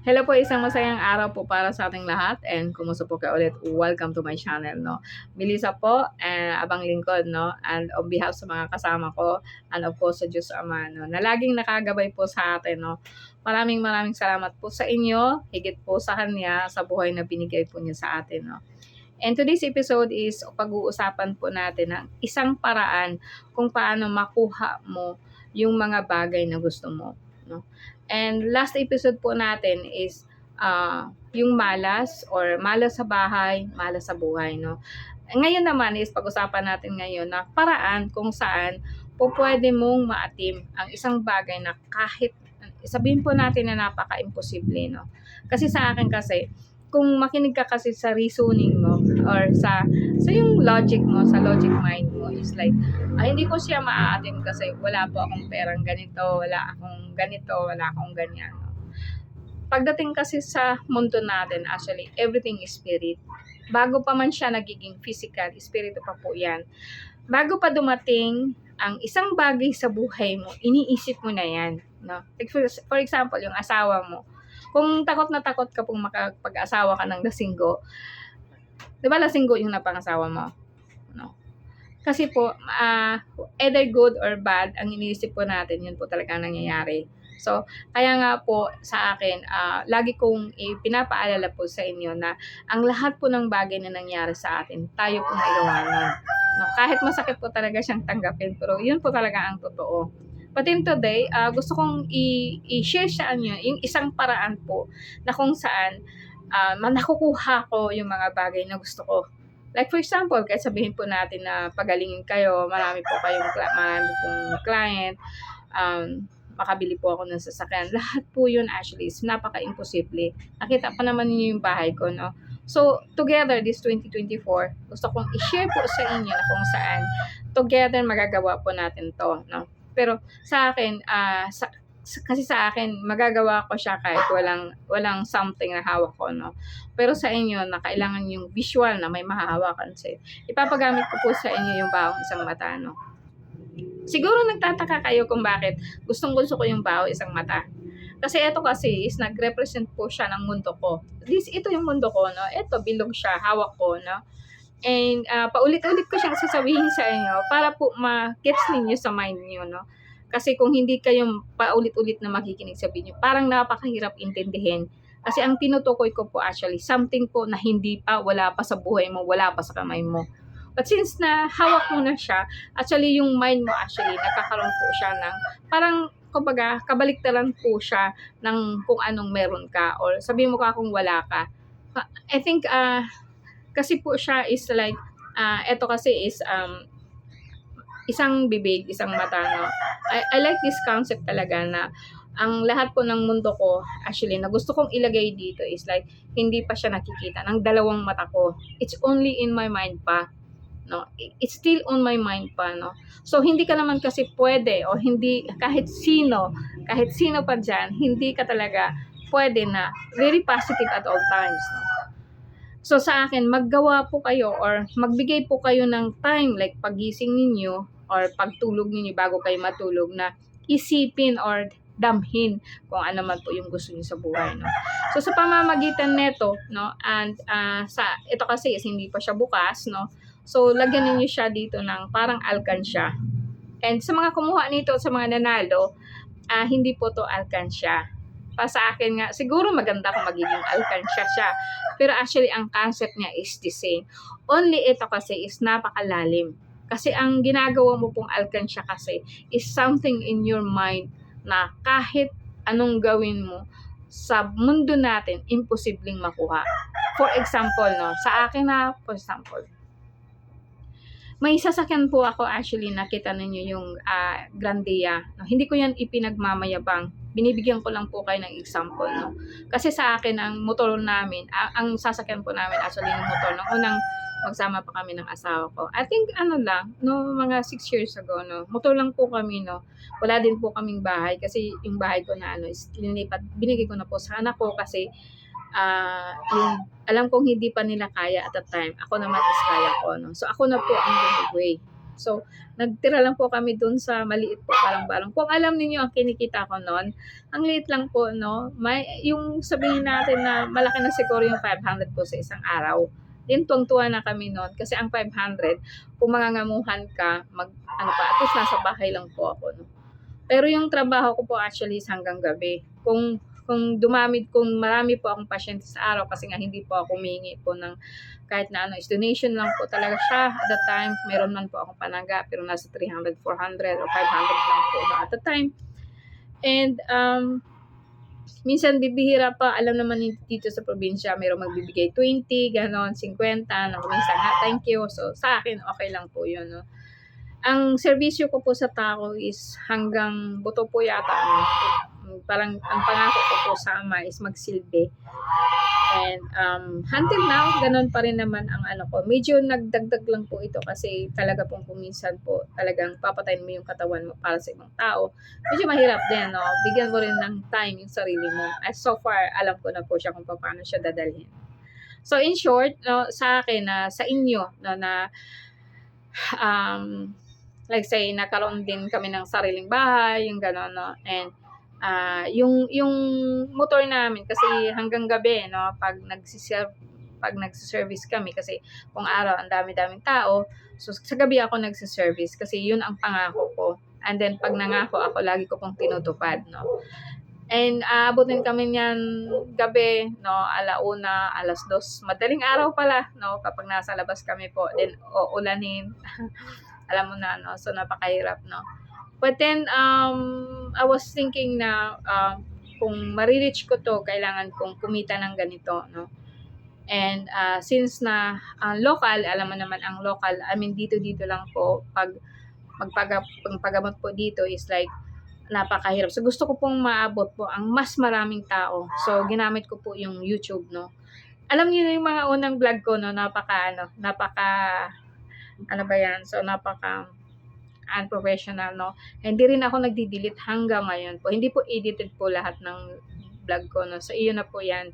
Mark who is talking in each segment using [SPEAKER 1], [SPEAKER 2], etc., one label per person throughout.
[SPEAKER 1] Hello po, isang masayang araw po para sa ating lahat and kumusta po kayo ulit. Welcome to my channel, no. Melissa po, and abang lingkod, no. And on behalf sa mga kasama ko and of course sa Diyos Ama, no, na laging nakagabay po sa atin, no. Maraming maraming salamat po sa inyo, higit po sa Kanya, sa buhay na binigay po niya sa atin, no. And today's episode is pag-uusapan po natin ng isang paraan kung paano makuha mo yung mga bagay na gusto mo, no. And last episode po natin is uh, yung malas or malas sa bahay, malas sa buhay, no? Ngayon naman is pag-usapan natin ngayon na paraan kung saan po pwede mong maatim ang isang bagay na kahit sabihin po natin na napaka-imposible, no? Kasi sa akin kasi, kung makinig ka kasi sa reasoning mo or sa sa yung logic mo, sa logic mind mo is like, ah, hindi ko siya maaatim kasi wala po akong perang ganito, wala akong ganito, wala akong ganyan. Pagdating kasi sa mundo natin, actually, everything is spirit. Bago pa man siya nagiging physical, spirito pa po yan. Bago pa dumating ang isang bagay sa buhay mo, iniisip mo na yan. No? Like for, for example, yung asawa mo. Kung takot na takot ka pong makapag-asawa ka ng lasinggo, di ba lasinggo yung napangasawa mo? No? Kasi po, uh, either good or bad, ang iniisip po natin, yun po talaga ang nangyayari. So, kaya nga po sa akin, uh, lagi kong ipinapaalala po sa inyo na ang lahat po ng bagay na nangyari sa atin, tayo po may gawa. No, kahit masakit po talaga siyang tanggapin, pero yun po talaga ang totoo. But in today, uh, gusto kong i- i-share sa inyo yung isang paraan po na kung saan uh, nakukuha ko yung mga bagay na gusto ko. Like for example, kahit sabihin po natin na pagalingin kayo, marami po kayong marami pong client, um, makabili po ako ng sasakyan. Lahat po yun actually is napaka-imposible. Nakita pa naman niyo yung bahay ko, no? So, together this 2024, gusto kong i-share po sa inyo na kung saan together magagawa po natin to, no? Pero sa akin, uh, sa, kasi sa akin, magagawa ko siya kahit walang, walang something na hawak ko, no? Pero sa inyo, na kailangan yung visual na may mahahawakan sa'yo. Ipapagamit ko po sa inyo yung bawang isang mata, no? Siguro nagtataka kayo kung bakit gustong gusto ko yung baho isang mata. Kasi ito kasi is nag-represent po siya ng mundo ko. This, ito yung mundo ko, no? Ito, bilog siya, hawak ko, no? And uh, paulit-ulit ko siyang sasabihin sa inyo para po ma-gets ninyo sa mind niyo, no? Kasi kung hindi kayo paulit-ulit na makikinig sa video, parang napakahirap intindihin. Kasi ang tinutukoy ko po actually, something po na hindi pa, wala pa sa buhay mo, wala pa sa kamay mo. But since na hawak mo na siya, actually yung mind mo actually, nagkakaroon po siya ng parang kumbaga, kabaliktaran po siya ng kung anong meron ka or sabihin mo ka kung wala ka. I think, uh, kasi po siya is like, uh, eto kasi is um, isang bibig, isang mata, no? I, I like this concept talaga na ang lahat po ng mundo ko, actually, na gusto kong ilagay dito is like, hindi pa siya nakikita ng dalawang mata ko. It's only in my mind pa no it's still on my mind pa no so hindi ka naman kasi pwede o hindi kahit sino kahit sino pa diyan hindi ka talaga pwede na very positive at all times no so sa akin maggawa po kayo or magbigay po kayo ng time like pagising ninyo or pagtulog ninyo bago kayo matulog na isipin or damhin kung ano man po yung gusto niyo sa buhay no so sa pamamagitan nito no and uh, sa ito kasi is hindi pa siya bukas no So, lagyan ninyo siya dito ng parang alkansya. And sa mga kumuha nito, sa mga nanalo, uh, hindi po to alkansya. Pa sa akin nga, siguro maganda kung magiging alkansya siya. Pero actually, ang concept niya is the same. Only ito kasi is napakalalim. Kasi ang ginagawa mo pong alkansya kasi is something in your mind na kahit anong gawin mo, sa mundo natin, imposibleng makuha. For example, no, sa akin na, for example, may sasakyan po ako actually nakita ninyo yung uh, Grandia. No, hindi ko yan ipinagmamayabang. Binibigyan ko lang po kayo ng example. No? Kasi sa akin, ang motor namin, uh, ang sasakyan po namin actually yung motor. Nung unang magsama pa kami ng asawa ko. I think ano lang, no, mga 6 years ago, no, motor lang po kami, no. Wala din po kaming bahay kasi yung bahay ko na ano, is linipat, binigay ko na po sa anak ko kasi uh, yung, alam kong hindi pa nila kaya at that time, ako naman is kaya ko. No? So, ako na po ang bumigway. So, nagtira lang po kami dun sa maliit po parang-barang. Kung alam niyo ang kinikita ko noon, ang liit lang po, no? May, yung sabihin natin na malaki na siguro yung 500 po sa isang araw. Din tuwang-tuwa na kami noon kasi ang 500, kung mangangamuhan ka, mag, ano pa, at least nasa bahay lang po ako, no? Pero yung trabaho ko po actually is hanggang gabi. Kung kung dumami, kung marami po akong pasyente sa araw kasi nga hindi po ako humingi po ng kahit na ano, is donation lang po talaga siya at the time. Meron man po akong panaga pero nasa 300, 400 or 500 lang po at the time. And um, minsan bibihira pa, alam naman dito sa probinsya, mayroong magbibigay 20, ganon, 50, na minsan nga, thank you. So, sa akin, okay lang po yun, no? Ang serbisyo ko po sa tao is hanggang buto po yata, no? Parang, ang pangako ko po sa ama is magsilbi. And um, until now, ganun pa rin naman ang ano ko. Medyo nagdagdag lang po ito kasi talaga pong kuminsan po talagang papatayin mo yung katawan mo para sa ibang tao. Medyo mahirap din, no? Bigyan mo rin ng time yung sarili mo. As so far, alam ko na po siya kung paano siya dadalhin. So in short, no, sa akin na sa inyo no, na um, like say nagkaroon din kami ng sariling bahay, yung gano'n, no? And ah yung yung motor namin kasi hanggang gabi no pag nagsiserve pag nagsiservice kami kasi kung araw ang dami-daming tao so sa gabi ako nagsiservice kasi yun ang pangako ko. And then pag nangako ako lagi ko pong tinutupad no. And aabotin kami niyan gabi no alauna alas dos. Madaling araw pala no kapag nasa labas kami po. Then uulanin alam mo na no so napakahirap no But then, um, I was thinking na uh, kung marireach ko to, kailangan kong kumita ng ganito, no? And uh, since na uh, local, alam mo naman ang local, I mean dito-dito lang po, pag magpaga, pagpagamot po dito is like napakahirap. So gusto ko pong maabot po ang mas maraming tao. So ginamit ko po yung YouTube, no? Alam niyo na yung mga unang vlog ko, no? Napaka, ano, napaka, ano ba yan? So napaka, unprofessional, no? Hindi rin ako nagdi-delete hanggang ngayon po. Hindi po edited po lahat ng vlog ko, no? So, iyon na po yan.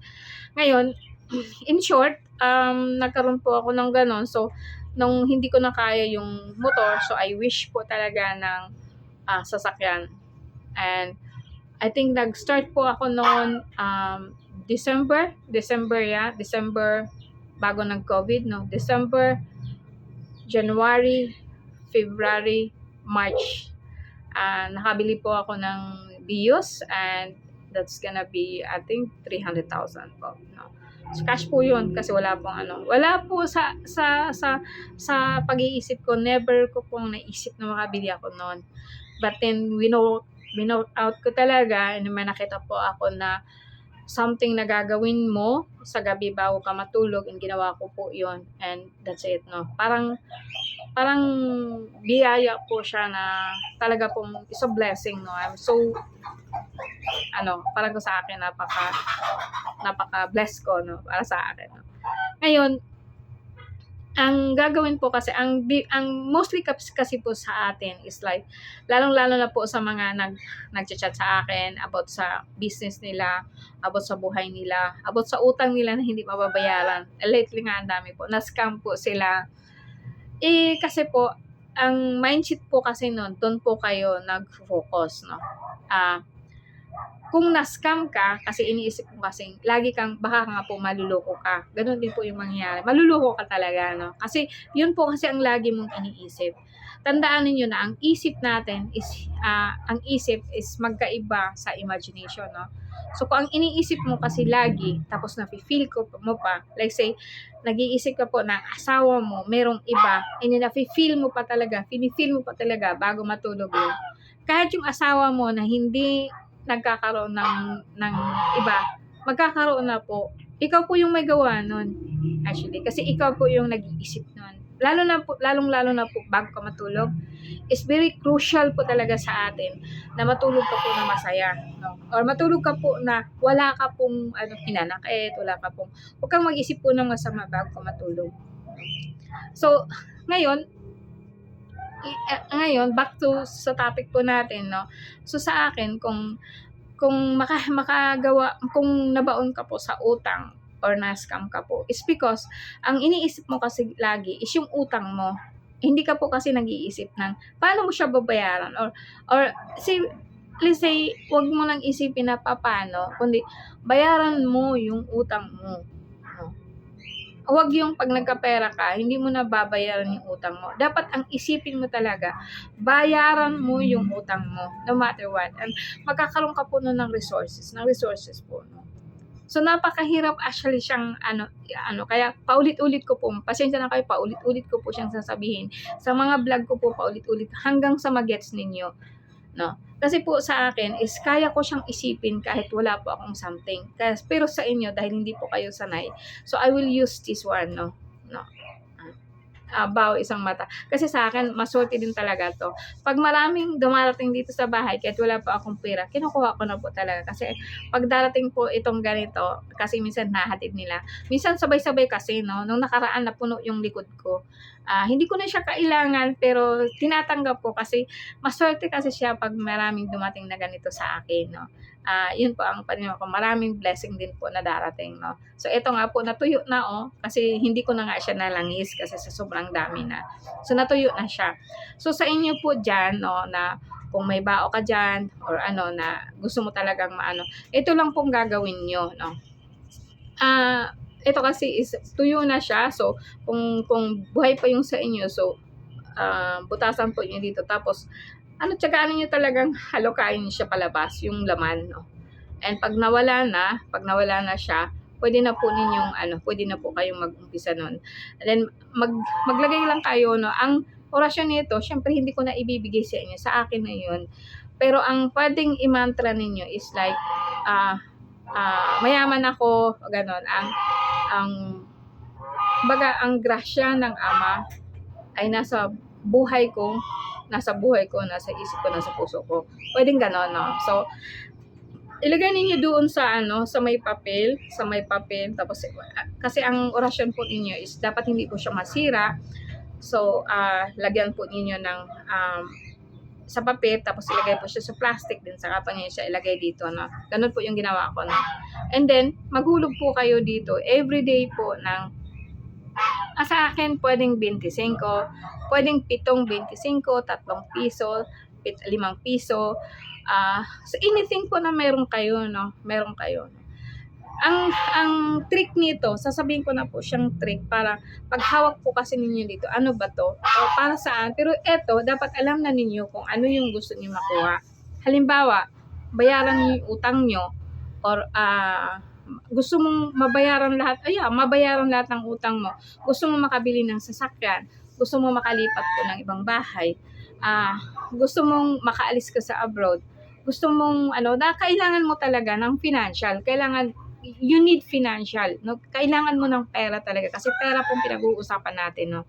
[SPEAKER 1] Ngayon, in short, um, nagkaroon po ako ng ganon. So, nung hindi ko na kaya yung motor, so I wish po talaga ng uh, sasakyan. And, I think nag-start po ako noon um, December, December ya, yeah, December bago nag-COVID, no? December, January, February, March. Uh, nakabili po ako ng Bios and that's gonna be, I think, 300,000 po. No? So, cash po yun kasi wala pong ano. Wala po sa, sa, sa, sa pag-iisip ko, never ko pong naisip na makabili ako noon. But then, we know, binout out ko talaga and may nakita po ako na something na gagawin mo sa gabi bago ka matulog and ginawa ko po yon and that's it no? Parang parang biyaya po siya na talaga pong is a blessing no? I'm so ano parang ko sa akin napaka napaka blessed ko no? Para sa akin no? Ngayon ang gagawin po kasi ang ang mostly kasi po sa atin is like lalong-lalo na po sa mga nag nagcha-chat sa akin about sa business nila, about sa buhay nila, about sa utang nila na hindi mababayaran. Lately nga ang dami po, na-scam po sila. Eh kasi po ang mindset po kasi noon, doon po kayo nag-focus, no. Ah, uh, kung na-scam ka, kasi iniisip mo kasi, lagi kang, baka nga po maluloko ka. Ganun din po yung mangyayari. Maluloko ka talaga, no? Kasi, yun po kasi ang lagi mong iniisip. Tandaan niyo na ang isip natin is, uh, ang isip is magkaiba sa imagination, no? So, kung ang iniisip mo kasi lagi, tapos na-feel ko mo pa, like say, nag-iisip ka po na asawa mo, merong iba, and then na-feel mo pa talaga, feel mo pa talaga bago matulog yun. Kahit yung asawa mo na hindi nagkakaroon ng, ng iba, magkakaroon na po. Ikaw po yung may gawa nun. Actually, kasi ikaw po yung nag-iisip nun. Lalo na po, lalong lalo na po bago ka matulog, is very crucial po talaga sa atin na matulog ka po na masaya. No? Or matulog ka po na wala ka pong ano, hinanakit, wala ka pong, huwag kang mag-isip po ng masama bago ka matulog. So, ngayon, ngayon, back to sa topic po natin, no? So, sa akin, kung kung maka, makagawa, kung nabaon ka po sa utang or na-scam ka po, is because ang iniisip mo kasi lagi is yung utang mo. hindi ka po kasi nag-iisip ng paano mo siya babayaran or or say let's say wag mo nang isipin na paano kundi bayaran mo yung utang mo? Huwag yung pag nagkapera ka, hindi mo na babayaran yung utang mo. Dapat ang isipin mo talaga, bayaran mo yung utang mo, no matter what. And magkakaroon ka po ng resources, ng resources po. No? So, napakahirap actually siyang, ano, ano, kaya paulit-ulit ko po, pasensya na kayo, paulit-ulit ko po siyang sasabihin. Sa mga vlog ko po, paulit-ulit, hanggang sa magets ninyo. No? Kasi po sa akin is kaya ko siyang isipin kahit wala po akong something. Kasi, pero sa inyo, dahil hindi po kayo sanay, so I will use this one, no? No. Uh, baw isang mata. Kasi sa akin, maswerte din talaga to. Pag maraming dumarating dito sa bahay, kahit wala pa akong pera, kinukuha ko na po talaga. Kasi pag darating po itong ganito, kasi minsan nahatid nila. Minsan sabay-sabay kasi, no? Nung nakaraan na puno yung likod ko. Uh, hindi ko na siya kailangan, pero tinatanggap ko kasi maswerte kasi siya pag maraming dumating na ganito sa akin, no? uh, yun po ang paniniwala ko. Maraming blessing din po na darating, no? So, ito nga po, natuyo na, oh, kasi hindi ko na nga siya nalangis kasi sa sobrang dami na. So, natuyo na siya. So, sa inyo po dyan, no, na kung may bao ka dyan, or ano, na gusto mo talagang maano, ito lang pong gagawin nyo, no? Ah, uh, ito kasi is tuyo na siya. So, kung kung buhay pa yung sa inyo, so uh, butasan po niyo dito. Tapos ano, tsagaan niyo talagang halokain siya palabas, yung laman, no? And pag nawala na, pag nawala na siya, pwede na po ninyong, ano, pwede na po kayong mag-umpisa nun. And then, mag, maglagay lang kayo, no? Ang orasyon nito, syempre hindi ko na ibibigay sa inyo, sa akin na yun. Pero ang pwedeng imantra ninyo is like, uh, uh, mayaman ako, ganon, ang, ang, baga, ang grasya ng Ama ay nasa buhay ko nasa buhay ko, nasa isip ko, nasa puso ko. Pwedeng ganon, no? So, ilagay ninyo doon sa ano, sa may papel, sa may papel, tapos, kasi ang orasyon po ninyo is dapat hindi po siya masira. So, uh, lagyan po ninyo ng um, sa papel, tapos ilagay po siya sa plastic din, saka pa niya siya ilagay dito, no? Ganun po yung ginawa ko, no? And then, maghulog po kayo dito, everyday po ng Ah, sa akin, pwedeng 25, pwedeng pitong 25, tatlong piso, pit, limang piso. Uh, so anything po na meron kayo, no? Meron kayo. No? Ang ang trick nito, sasabihin ko na po siyang trick para paghawak po kasi ninyo dito, ano ba to? O para saan? Pero eto, dapat alam na ninyo kung ano yung gusto niyo makuha. Halimbawa, bayaran niyo yung utang nyo or uh, gusto mong mabayaran lahat, ay, mabayaran lahat ng utang mo. Gusto mong makabili ng sasakyan, gusto mong makalipat po ng ibang bahay, ah, uh, gusto mong makaalis ka sa abroad, gusto mong ano, na kailangan mo talaga ng financial, kailangan you need financial, no? Kailangan mo ng pera talaga kasi pera pong pinag-uusapan natin, no?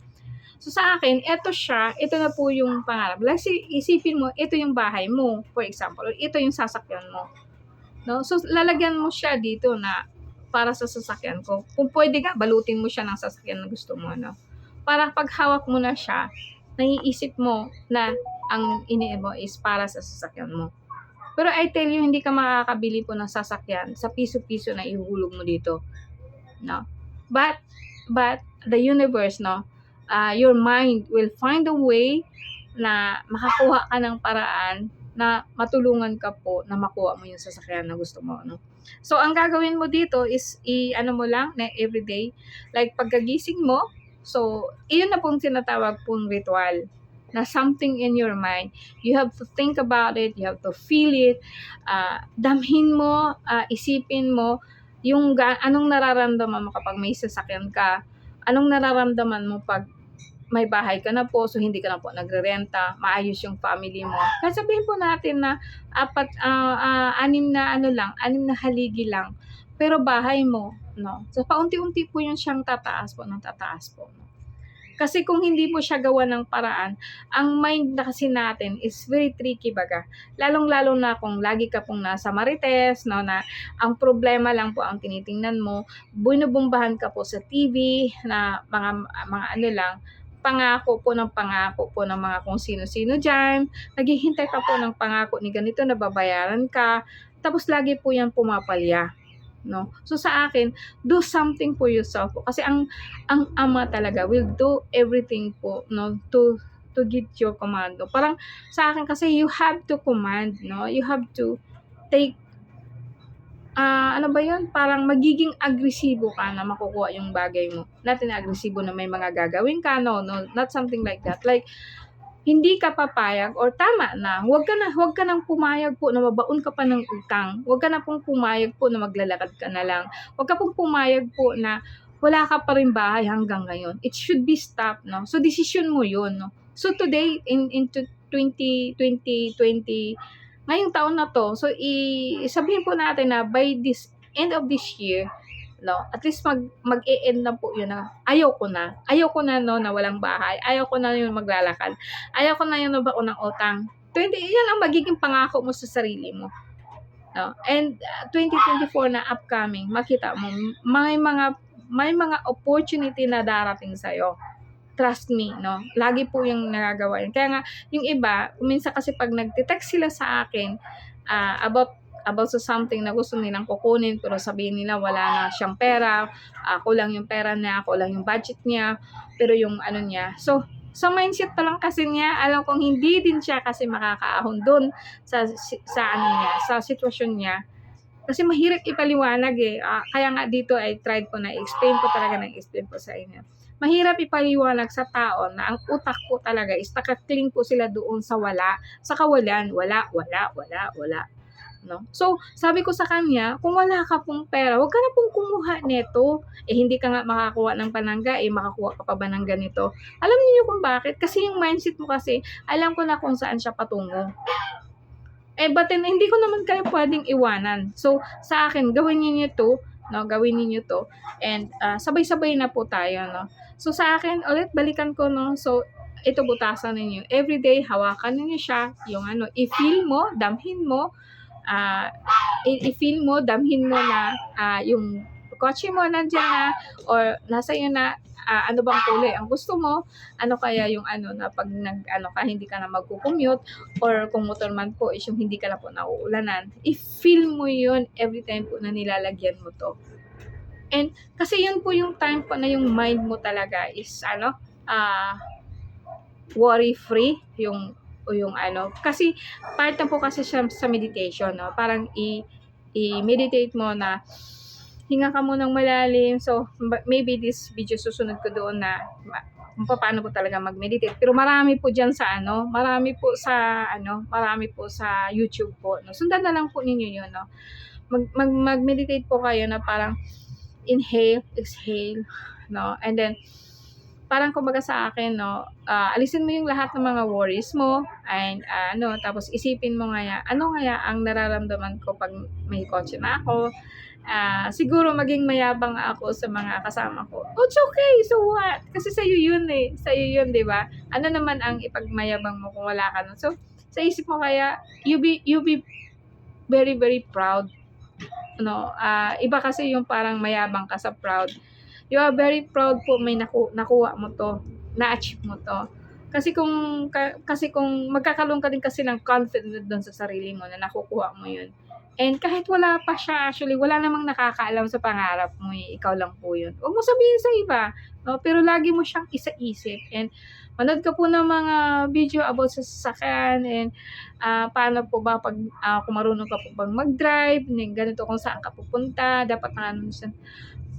[SPEAKER 1] So sa akin, ito siya, ito na po yung pangarap. Like isipin mo, ito yung bahay mo, for example, or ito yung sasakyan mo. No? So, lalagyan mo siya dito na para sa sasakyan ko. Kung pwede ka, balutin mo siya ng sasakyan na gusto mo. No? Para pag hawak mo na siya, naiisip mo na ang ini mo is para sa sasakyan mo. Pero I tell you, hindi ka makakabili po ng sasakyan sa piso-piso na ihulog mo dito. No? But, but, the universe, no? Uh, your mind will find a way na makakuha ka ng paraan na matulungan ka po na makuha mo yung sasakyan na gusto mo, no? So, ang gagawin mo dito is, i-ano mo lang, na everyday, like pagkagising mo, so, iyon na pong tinatawag pong ritual, na something in your mind, you have to think about it, you have to feel it, uh, damhin mo, uh, isipin mo, yung ga- anong nararamdaman mo kapag may sasakyan ka, anong nararamdaman mo pag may bahay ka na po, so hindi ka na po nagre-renta, maayos yung family mo. Kasi sabihin po natin na apat, uh, uh, anim na ano lang, anim na haligi lang, pero bahay mo, no? So paunti-unti po yung siyang tataas po, ng tataas po. No? Kasi kung hindi mo siya gawa ng paraan, ang mind na kasi natin is very tricky baga. Lalong-lalo na kung lagi ka pong nasa marites, no, na ang problema lang po ang tinitingnan mo, binubumbahan ka po sa TV na mga mga ano lang, pangako po ng pangako po ng mga kung sino-sino dyan. Naghihintay ka po ng pangako ni ganito na babayaran ka. Tapos lagi po yan pumapalya. No so sa akin do something for yourself po kasi ang ang ama talaga will do everything po no to to give your command no? parang sa akin kasi you have to command no you have to take ah ano ba yun? Parang magiging agresibo ka na makukuha yung bagay mo. Not na agresibo na may mga gagawin ka, no, no, not something like that. Like, hindi ka papayag or tama na, huwag ka na, huwag ka nang pumayag po na mabaon ka pa ng utang. Huwag ka na pong pumayag po na maglalakad ka na lang. Huwag ka pong pumayag po na wala ka pa rin bahay hanggang ngayon. It should be stopped, no? So, decision mo yun, no? So, today, in, into 20, 2020, ngayong taon na to, so, i, sabihin po natin na by this, end of this year, no, at least mag, mag-e-end na po yun na, ayaw ko na, ayaw ko na, no, na walang bahay, ayaw ko na yung maglalakad, ayaw ko na yung nabako ng utang. 20, yan ang magiging pangako mo sa sarili mo. No? And uh, 2024 na upcoming, makita mo, may mga may mga opportunity na darating sa'yo. Trust me, no? Lagi po yung nagagawa yun. Kaya nga, yung iba, minsan kasi pag nagte-text sila sa akin uh, about about sa something na gusto nilang kukunin pero sabihin nila wala na siyang pera, uh, kulang yung pera niya, kulang yung budget niya, pero yung ano niya. So, sa mindset pa lang kasi niya, alam kong hindi din siya kasi makakaahon doon sa, sa ano niya, sa sitwasyon niya kasi mahirap ipaliwanag eh. Uh, kaya nga dito ay tried ko na explain ko talaga na explain ko sa inyo. Mahirap ipaliwanag sa tao na ang utak po talaga is nakakling po sila doon sa wala, sa kawalan, wala, wala, wala, wala. No? So, sabi ko sa kanya, kung wala ka pong pera, huwag ka na pong kumuha nito. Eh, hindi ka nga makakuha ng panangga, eh, makakuha ka pa ba ng ganito? Alam niyo kung bakit? Kasi yung mindset mo kasi, alam ko na kung saan siya patungo. Eh, but then, hindi ko naman kayo pwedeng iwanan. So, sa akin, gawin niyo to, no? Gawin niyo to. And, uh, sabay-sabay na po tayo, no? So, sa akin, ulit, balikan ko, no? So, ito butasan ninyo. Everyday, hawakan niyo siya. Yung ano, i-feel mo, damhin mo, uh, i-feel mo, damhin mo na uh, yung kotse mo nandiyan na or nasa iyo na uh, ano bang kulay ang gusto mo, ano kaya yung ano na pag nag ano ka hindi ka na magko-commute or kung motor man po is yung hindi ka na po nauulanan. I-feel mo yun every time po na nilalagyan mo to. And kasi yun po yung time po na yung mind mo talaga is ano, uh, worry free yung o yung ano kasi part na po kasi siya sa meditation no parang i i-meditate mo na hinga ka munang malalim. So, maybe this video susunod ko doon na kung paano po talaga mag-meditate. Pero marami po diyan sa ano, marami po sa ano, marami po sa YouTube po. No? Sundan na lang po ninyo 'yun, no. Mag, mag mag-meditate po kayo na parang inhale, exhale, no. And then parang kumbaga sa akin, no, uh, alisin mo yung lahat ng mga worries mo and uh, ano, tapos isipin mo nga ano nga ang nararamdaman ko pag may kotse na ako uh, siguro maging mayabang ako sa mga kasama ko. Oh, it's okay, so what? Kasi sa'yo yun eh. Sa'yo yun, di ba? Ano naman ang ipagmayabang mo kung wala ka nun? So, sa isip mo kaya, you be, you be very, very proud. No, uh, iba kasi yung parang mayabang ka sa proud. You are very proud po may naku, nakuha mo to, na-achieve mo to. Kasi kung ka, kasi kung magkakaroon ka din kasi ng confidence doon sa sarili mo na nakukuha mo yun And kahit wala pa siya, actually, wala namang nakakaalam sa pangarap mo, eh. ikaw lang po yun. Huwag mo sabihin sa iba, no? pero lagi mo siyang isa-isip. And manood ka po ng mga video about sa sasakyan and uh, paano po ba pag uh, kung marunong ka po bang mag-drive, ganito kung saan ka pupunta, dapat na ano siya.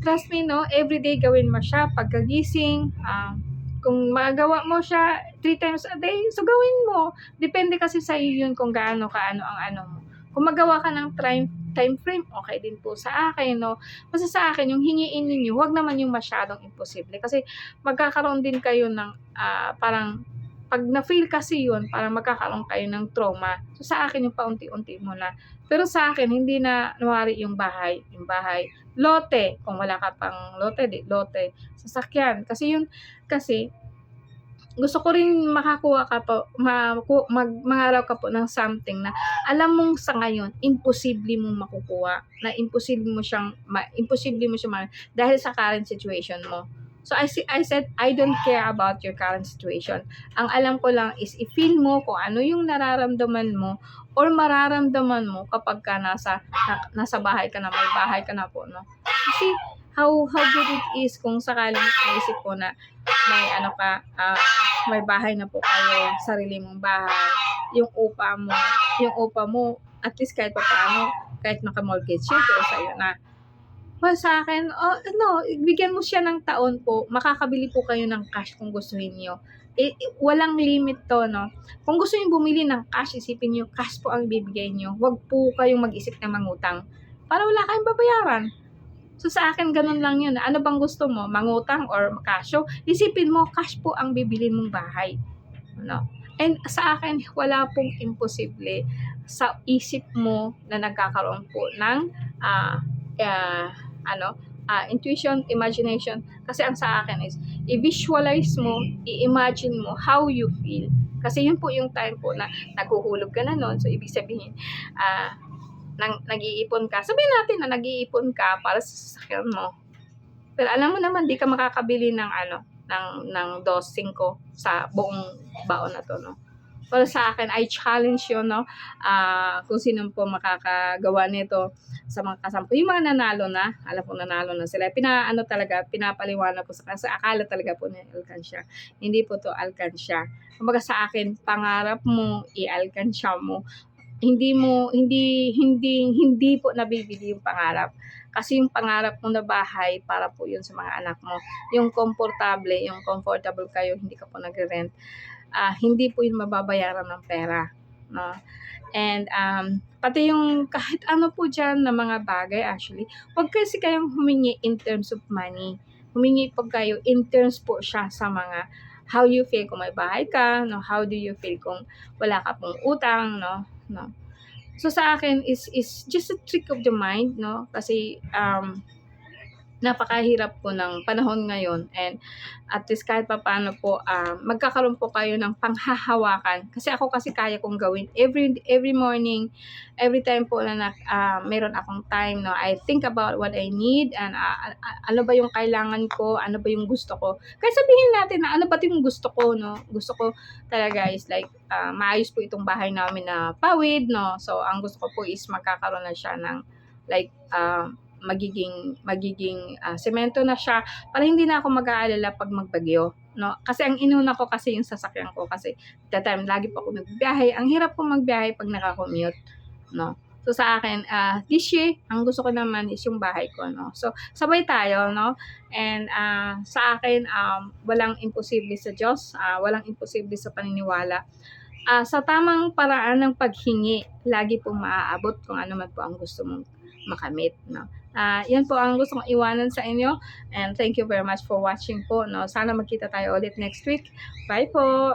[SPEAKER 1] Trust me, no? Everyday gawin mo siya pagkagising, uh, kung magawa mo siya three times a day, so gawin mo. Depende kasi sa iyo yun kung gaano kaano ang ano mo. Kung magawa ka ng time, time frame, okay din po sa akin, no? Basta sa akin, yung hingiin ninyo, wag naman yung masyadong imposible. Kasi magkakaroon din kayo ng uh, parang pag na-feel kasi yun, parang magkakaroon kayo ng trauma. So, sa akin, yung paunti-unti mo na. Pero sa akin, hindi na nawari yung bahay. Yung bahay. Lote. Kung wala ka pang lote, di, lote. Sasakyan. Kasi yun, kasi, gusto ko rin makakuha ka po, maku, mag, mangaraw ka po ng something na alam mong sa ngayon, imposible mong makukuha, na imposible mo siyang, ma, imposible mo siyang dahil sa current situation mo. So I, I said, I don't care about your current situation. Ang alam ko lang is i-feel mo kung ano yung nararamdaman mo or mararamdaman mo kapag ka nasa, na- nasa bahay ka na, may bahay ka na po, no? Kasi how, how good it is kung sakaling naisip ko na may ano ka, ah, may bahay na po kayo, sarili mong bahay, yung upa mo, yung upa mo, at least kahit pa paano, kahit naka-mortgage yun, pero sa'yo na. Well, sa akin, oh, no, bigyan mo siya ng taon po, makakabili po kayo ng cash kung gustuhin niyo. Eh, walang limit to, no? Kung gusto niyo bumili ng cash, isipin niyo, cash po ang bibigay niyo. Huwag po kayong mag-isip ng mangutang. Para wala kayong babayaran. So sa akin, ganun lang yun. Ano bang gusto mo? Mangutang or kasyo? Isipin mo, cash po ang bibili mong bahay. No? And sa akin, wala pong imposible sa isip mo na nagkakaroon po ng ah, ah, ano, ah, intuition, imagination. Kasi ang sa akin is, i-visualize mo, i-imagine mo how you feel. Kasi yun po yung time po na naghuhulog ka na nun. So, ibig sabihin, ah, nang, nag-iipon ka. Sabihin natin na nag-iipon ka para sa sasakyan mo. Pero alam mo naman, di ka makakabili ng ano, ng, ng 2.5 sa buong baon na to, no? Pero sa akin, I challenge yun, no? Ah, kung sino po makakagawa nito sa mga kasampo. Yung mga nanalo na, alam ko nanalo na sila. Pina, ano talaga, pinapaliwanag ko sa kasi akala talaga po na alkansya. Hindi po to alkansya. Kumbaga sa akin, pangarap mo, i-alkansya mo. Hindi mo, hindi, hindi, hindi po nabibili yung pangarap. Kasi yung pangarap mo na bahay, para po yun sa mga anak mo. Yung komportable, yung comfortable kayo, hindi ka po nagre-rent. Ah, hindi po yun mababayaran ng pera. No? And um, pati yung kahit ano po dyan na mga bagay actually, huwag kasi kayong humingi in terms of money. Humingi po kayo in terms po siya sa mga how you feel kung may bahay ka, no? how do you feel kung wala ka pong utang, no? No? So sa akin is is just a trick of the mind, no? Kasi um napakahirap po ng panahon ngayon. And at least kahit pa paano po ah, magkakaroon po kayo ng panghahawakan. Kasi ako kasi kaya kong gawin. Every every morning every time po na ah, meron akong time no I think about what I need and ah, ano ba yung kailangan ko ano ba yung gusto ko. Kaya sabihin natin na ano ba yung gusto ko no gusto ko talaga is like ah, maayos po itong bahay namin na pawid no. So ang gusto ko po is magkakaroon na siya ng like ah, magiging magiging ah, semento na siya para hindi na ako mag-aalala pag magbagyo no? Kasi ang inuna ko kasi yung sasakyan ko kasi that time lagi po ako nagbiyahe. Ang hirap po magbiyahe pag naka-commute no? So sa akin ah this year ang gusto ko naman is yung bahay ko no? So sabay tayo no? And ah, sa akin um, walang imposible sa Diyos ah, walang imposible sa paniniwala. Ah, sa tamang paraan ng paghingi lagi pong maaabot kung ano man po ang gusto mong makamit no Ah, yan po ang gusto kong iwanan sa inyo. And thank you very much for watching po. No? Sana magkita tayo ulit next week. Bye po!